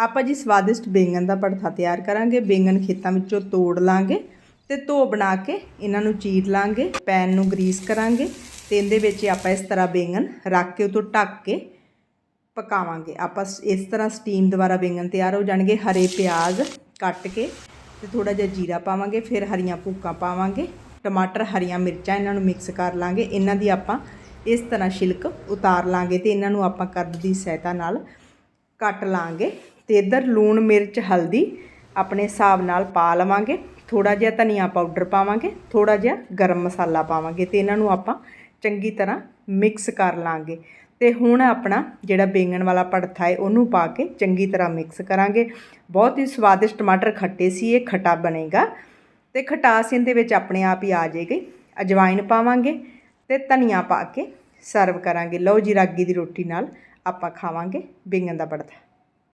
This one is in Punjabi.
ਆਪਾਂ ਜੀ ਸਵਾਦਿਸ਼ਟ ਬੈਂਗਣ ਦਾ ਭੜਥਾ ਤਿਆਰ ਕਰਾਂਗੇ। ਬੈਂਗਣ ਖੇਤਾਂ ਵਿੱਚੋਂ ਤੋੜ ਲਾਂਗੇ ਤੇ ਧੋ ਬਣਾ ਕੇ ਇਹਨਾਂ ਨੂੰ ਚੀਰ ਲਾਂਗੇ, ਪੈਨ ਨੂੰ ਗਰੀਸ ਕਰਾਂਗੇ ਤੇ ਇਹਦੇ ਵਿੱਚ ਆਪਾਂ ਇਸ ਤਰ੍ਹਾਂ ਬੈਂਗਣ ਰੱਖ ਕੇ ਉਤੋਂ ਢੱਕ ਕੇ ਪਕਾਵਾਂਗੇ। ਆਪਾਂ ਇਸ ਤਰ੍ਹਾਂ ਸਟੀਮ ਦੁਆਰਾ ਬੈਂਗਣ ਤਿਆਰ ਹੋ ਜਾਣਗੇ। ਹਰੇ ਪਿਆਜ਼ ਕੱਟ ਕੇ ਤੇ ਥੋੜਾ ਜਿਹਾ ਜੀਰਾ ਪਾਵਾਂਗੇ, ਫਿਰ ਹਰੀਆਂ ਭੁੱਕਾਂ ਪਾਵਾਂਗੇ, ਟਮਾਟਰ, ਹਰੀਆਂ ਮਿਰਚਾਂ ਇਹਨਾਂ ਨੂੰ ਮਿਕਸ ਕਰ ਲਾਂਗੇ। ਇਹਨਾਂ ਦੀ ਆਪਾਂ ਇਸ ਤਰ੍ਹਾਂ ਛਿਲਕ ਉਤਾਰ ਲਾਂਗੇ ਤੇ ਇਹਨਾਂ ਨੂੰ ਆਪਾਂ ਕਰਦ ਦੀ ਸਹਾਇਤਾ ਨਾਲ ਕੱਟ ਲਾਂਗੇ। ਤੇ ਇੱਧਰ ਲੂਣ, ਮਿਰਚ, ਹਲਦੀ ਆਪਣੇ ਹਿਸਾਬ ਨਾਲ ਪਾ ਲਵਾਂਗੇ। ਥੋੜਾ ਜਿਹਾ ਧਨੀਆ ਪਾਊਡਰ ਪਾਵਾਂਗੇ ਥੋੜਾ ਜਿਹਾ ਗਰਮ ਮਸਾਲਾ ਪਾਵਾਂਗੇ ਤੇ ਇਹਨਾਂ ਨੂੰ ਆਪਾਂ ਚੰਗੀ ਤਰ੍ਹਾਂ ਮਿਕਸ ਕਰ ਲਾਂਗੇ। ਤੇ ਹੁਣ ਆਪਣਾ ਜਿਹੜਾ ਬੇਂਗਣ ਵਾਲਾ ਭੜਥਾ ਹੈ, ਉਹਨੂੰ ਪਾ ਕੇ ਚੰਗੀ ਤਰ੍ਹਾਂ ਮਿਕਸ ਕਰਾਂਗੇ। ਬਹੁਤ ਹੀ ਸਵਾਦਿਸ਼ਟ ਟਮਾਟਰ ਖੱਟੇ ਸੀ, ਇਹ ਖਟਾ ਬਣੇਗਾ। ਤੇ ਖਟਾਸ ਇਹਦੇ ਵਿੱਚ ਆਪਣੇ ਆਪ ਹੀ ਆ ਜਾਏਗੀ ਅਜਵਾਇਨ ਪਾਵਾਂਗੇ ਤੇ ਧਨੀਆ ਪਾ ਕੇ ਸਰਵ ਕਰਾਂਗੇ। ਲਓ ਜੀ, ਰਾਗੀ ਦੀ ਰੋਟੀ ਨਾਲ ਆਪਾਂ ਖਾਵਾਂਗੇ ਬੈਂਗਣ ਦਾ ਭੜਥਾ।